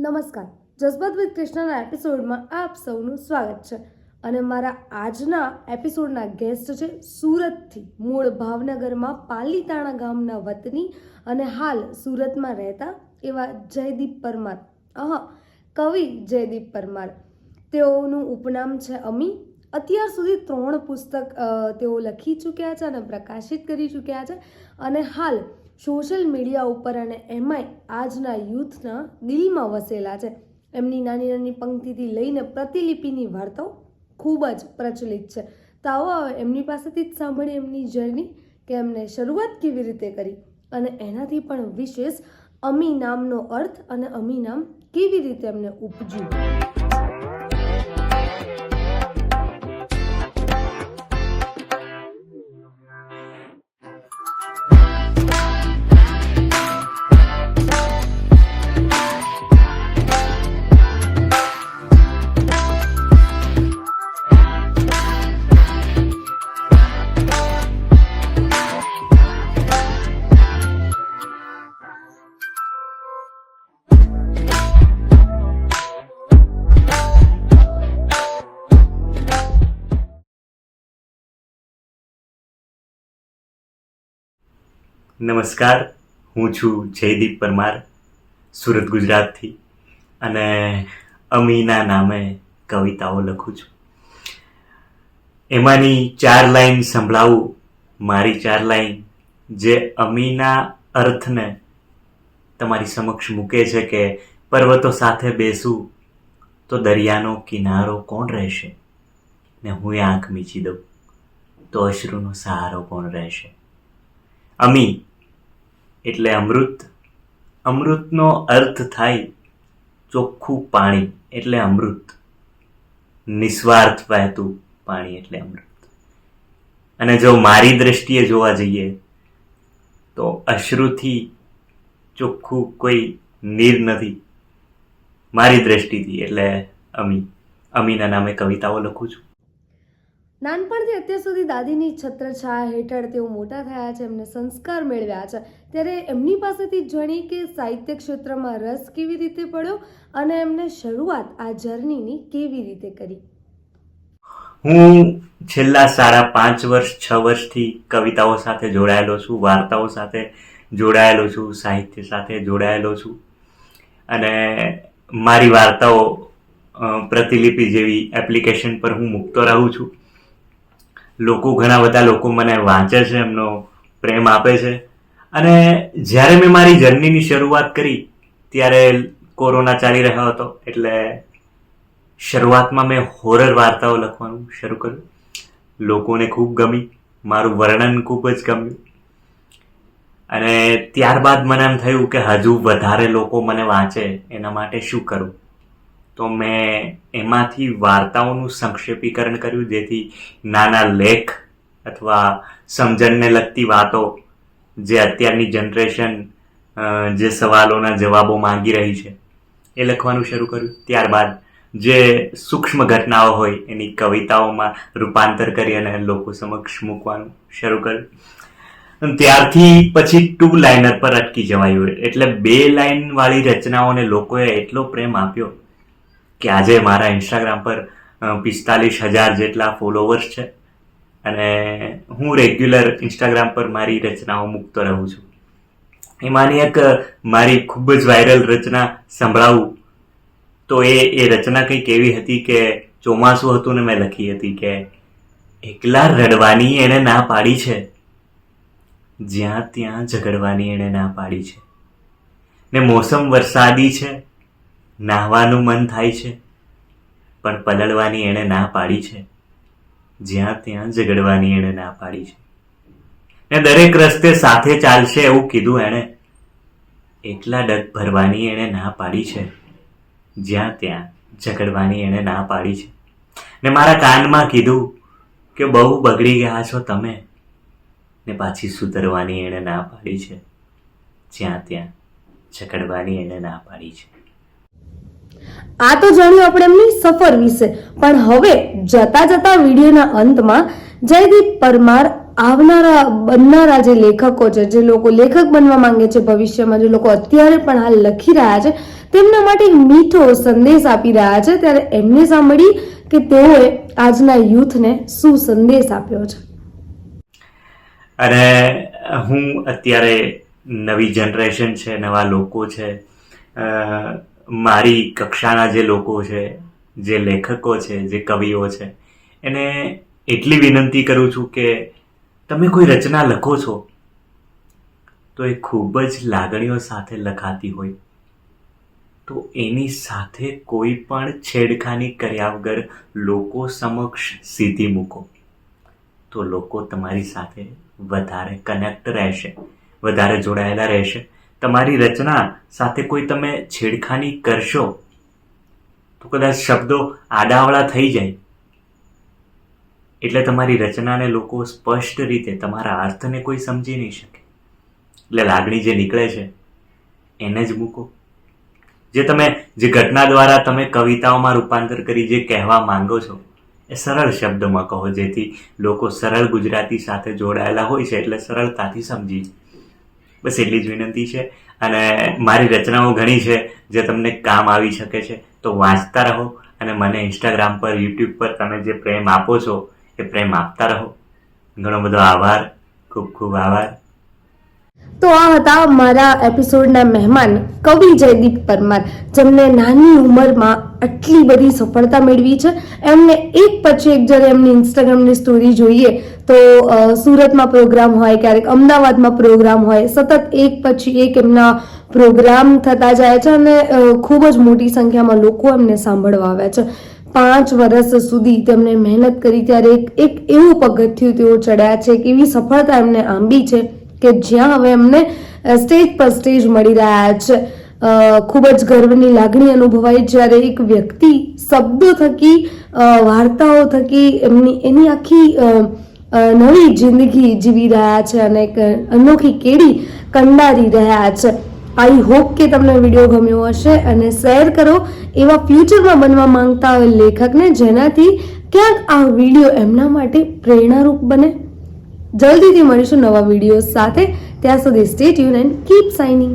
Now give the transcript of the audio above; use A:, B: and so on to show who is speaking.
A: નમસ્કાર. જઝબાત વિથ કૃષ્ણના એપિસોડમાં આપ સૌનું સ્વાગત છે. અને મારા આજના એપિસોડના ગેસ્ટ છે સુરતથી, મૂળ ભાવનગરમાં પાલીતાણા ગામના વતની અને હાલ સુરતમાં રહેતા એવા જયદીપ પરમાર. અહ, કવિ જયદીપ પરમાર. તેઓનું ઉપનામ છે અમી અત્યાર સુધી ત્રણ પુસ્તક તેઓ લખી ચૂક્યા છે અને પ્રકાશિત કરી ચૂક્યા છે. અને હાલ સોશિયલ મીડિયા ઉપર અને એમાંય આજના યુથના દિલમાં વસેલા છે. એમની નાની નાની પંક્તિથી લઈને પ્રતિલિપિની વાર્તાઓ ખૂબ જ પ્રચલિત છે. તો આવો એમની પાસેથી જ સાંભળીએ એમની જર્ની કે એમને શરૂઆત કેવી રીતે કરી અને એનાથી પણ વિશેષ અમી નામનો અર્થ અને અમી નામ કેવી રીતે એમને ઉપજ્યું.
B: નમસ્કાર. હું છું જયદીપ પરમાર, સુરત, ગુજરાતથી. અને અમીના નામે કવિતાઓ લખું છું. એમાંની ચાર લાઈન સંભળાવું. મારી ચાર લાઈન. જે અમીના અર્થને તમારી સમક્ષ મૂકે છે કે પર્વતો સાથે બેસું તો દરિયાનો કિનારો કોણ રહેશે? ને હું આંખ મીચી દઉં તો અશ્રુનો સહારો કોણ રહેશે? અમી એટલે અમૃત. અમૃતનો અર્થ થાય ચોખ્ખું પાણી એટલે અમૃત. નિસ્વાર્થ વહેતું પાણી એટલે અમૃત. અને જો મારી દ્રષ્ટિએ જોવા જઈએ તો અશ્રુથી ચોખ્ખું કોઈ નીર નથી. મારી દ્રષ્ટિથી એટલે અમી. અમીના નામે કવિતાઓ લખું છું.
A: નાનપણથી અત્યાર સુધી દાદીની છત્રછાયા હેઠળ તેઓ મોટા થયા છે, એમને સંસ્કાર મેળવ્યા છે. ત્યારે એમની પાસેથી જાણી કે સાહિત્ય ક્ષેત્રમાં રસ કેવી રીતે પડ્યો અને એમને શરૂઆત આ જર્નીની કેવી રીતે કરી?
B: હું છેલ્લા સાડા પાંચ વર્ષ, છ વર્ષથી કવિતાઓ સાથે જોડાયેલો છું, વાર્તાઓ સાથે જોડાયેલો છું, સાહિત્ય સાથે જોડાયેલો છું. અને મારી વાર્તાઓ પ્રતિલિપિ જેવી એપ્લિકેશન પર હું મૂકતો રહું છું. લોકો, ઘણા બધા લોકો મને વાંચે છે, એમનો પ્રેમ આપે છે. અને જ્યારે મેં મારી જર્નીની શરૂઆત કરી, ત્યારે કોરોના ચાલી રહ્યો હતો, એટલે શરૂઆતમાં મેં હોરર વાર્તાઓ લખવાનું શરૂ કર્યું. લોકોને ખૂબ ગમી મારું વર્ણન ખૂબ જ ગમ્યું. અને ત્યારબાદ મને એમ થયું કે હજુ વધારે લોકો મને વાંચે, એના માટે શું કરું? તો મેં એમાંથી વાર્તાઓનું સંક્ષેપીકરણ કર્યું, જેથી નાના લેખ અથવા સમજણને લગતી વાતો જે અત્યારની જનરેશન જે સવાલોના જવાબો માંગી રહી છે, એ લખવાનું શરૂ કર્યું. ત્યારબાદ જે સૂક્ષ્મ ઘટનાઓ હોય, એની કવિતાઓમાં રૂપાંતર કરી અને લોકો સમક્ષ મૂકવાનું શરૂ કર્યું. ત્યારથી પછી ટુ લાઇનર પર અટકી જવાયું. એટલે બે લાઇન વાળી રચનાઓને લોકોએ એટલો પ્રેમ આપ્યો કે આજે મારા ઇન્સ્ટાગ્રામ પર પિસ્તાલીસ હજાર જેટલા ફોલોવર્સ છે. અને હું રેગ્યુલર ઇન્સ્ટાગ્રામ પર મારી રચનાઓ મૂકતો રહું છું. એમાંની એક મારી ખૂબ જ વાયરલ રચના સંભળાવું. તો એ એ રચના કંઈક એવી હતી કે ચોમાસું હતું ને મેં લખી હતી કે, એકલા રડવાની એણે ના પાડી છે. જ્યાં ત્યાં ઝઘડવાની એણે ના પાડી છે. ને મોસમ વરસાદી છે. નાહવાનું મન થાય છે, પણ પલળવાની એણે ના પાડી છે. જ્યાં ત્યાં ઝઘડવાની એણે ના પાડી છે. ને દરેક રસ્તે સાથે ચાલશે એવું કીધું એણે. એટલા ડગ ભરવાની એણે ના પાડી છે, જ્યાં ત્યાં ઝઘડવાની એણે ના પાડી છે. ને મારા કાનમાં કીધું કે બહુ બગડી ગયા છો તમે, ને પાછી સુધરવાની એણે ના પાડી છે, જ્યાં ત્યાં ઝઘડવાની એણે ના પાડી છે.
A: આ તો જાણ્યું આપણે એમની સફર વિશે. પણ હવે જતા જતા વિડીયોના અંતમાં જયદીપ પરમાર આવનારા, બનનારા જે લેખકો છે, જે લોકો લેખક બનવા માંગે છે ભવિષ્યમાં, જે લોકો અત્યારે પણ હાલ લખી રહ્યા છે, તેમના માટે મીઠો સંદેશ આપી રહ્યા છે. ત્યારે એમને સાંભળી કે તેઓએ આજના યુથને શું સંદેશ આપ્યો છે.
B: અને હું અત્યારે નવી જનરેશન છે, નવા લોકો છે. મારી કક્ષાના જે લોકો છે, જે લેખકો છે, જે કવિઓ છે, એને એટલી વિનંતી કરું છું કે તમે કોઈ રચના લખો છો, તો એ ખૂબ જ લાગણીઓ સાથે લખાતી હોય. તો એની સાથે કોઈ પણ છેડખાની કર્યા વગર લોકો સમક્ષ સીધી મૂકો. તો લોકો તમારી સાથે વધારે કનેક્ટ રહેશે, વધારે જોડાયેલા રહેશે. તમારી રચના સાથે કોઈ તમે છેડખાની કરશો? તો કદાચ શબ્દો આડાવળા થઈ જાય. એટલે તમારી રચનાને લોકો સ્પષ્ટ રીતે તમારા અર્થને કોઈ સમજી નહીં શકે. એટલે લાગણી જે નીકળે છે, એને જ મૂકો. જે તમે, જે ઘટના દ્વારા તમે કવિતાઓમાં રૂપાંતર કરી જે કહેવા માંગો છો, એ સરળ શબ્દમાં કહો, જેથી લોકો સરળ ગુજરાતી સાથે જોડાયેલા હોય છે, એટલે સરળતાથી સમજી બસ એટલી જ વિનંતી છે. અને મારી રચનાઓ ઘણી છે જે તમને કામ આવી શકે છે. તો વાંચતા રહો અને મને ઇન્સ્ટાગ્રામ પર યુટ્યુબ પર તમે જે પ્રેમ આપો છો એ પ્રેમ આપતા રહો. ઘણો બધો આભાર. ખૂબ ખૂબ આભાર.
A: તો આ હતા મારા એપિસોડના મહેમાન કવિ જયદીપ પરમાર, જેમને નાની ઉંમરમાં આટલી બધી સફળતા મેળવી છે. એમને એક પછી એક જ્યારે એમની ઇન્સ્ટાગ્રામની સ્ટોરી જોઈએ તો સુરતમાં પ્રોગ્રામ હોય, ક્યારેક અમદાવાદમાં પ્રોગ્રામ હોય, સતત એક પછી એક એમના પ્રોગ્રામ થતા જાય છે અને ખૂબ જ મોટી સંખ્યામાં લોકો એમને સાંભળવા આવે છે. પાંચ વર્ષ સુધી તેમણે મહેનત કરી ત્યારે એક એક એવું પગથિયું તેઓ ચડ્યા છે કે એવી સફળતા એમને આંબી છે. કે જ્યાં હવે એમને સ્ટેજ પર સ્ટેજ મળી રહ્યા છે. ખૂબ જ ગર્વની લાગણી અનુભવાય જ્યારે એક વ્યક્તિ શબ્દો થકી વાર્તાઓ થકી એમની, એની આખી નવી જિંદગી જીવી રહ્યા છે અને એક અનોખી કેડી કંડારી રહ્યા છે. આઈ હોપ કે તમને વીડિયો ગમ્યો હશે અને શેર કરો એવા ફ્યુચરમાં બનવા માંગતા હોય લેખકને જેનાથી ક્યાંક આ વીડિયો એમના માટે પ્રેરણારૂપ બને. જલ્દીથી મળીશું નવા વીડિયો સાથે. ત્યાં સુધી સ્ટેટ યુન એન્ડ કીપ સાઇનિંગ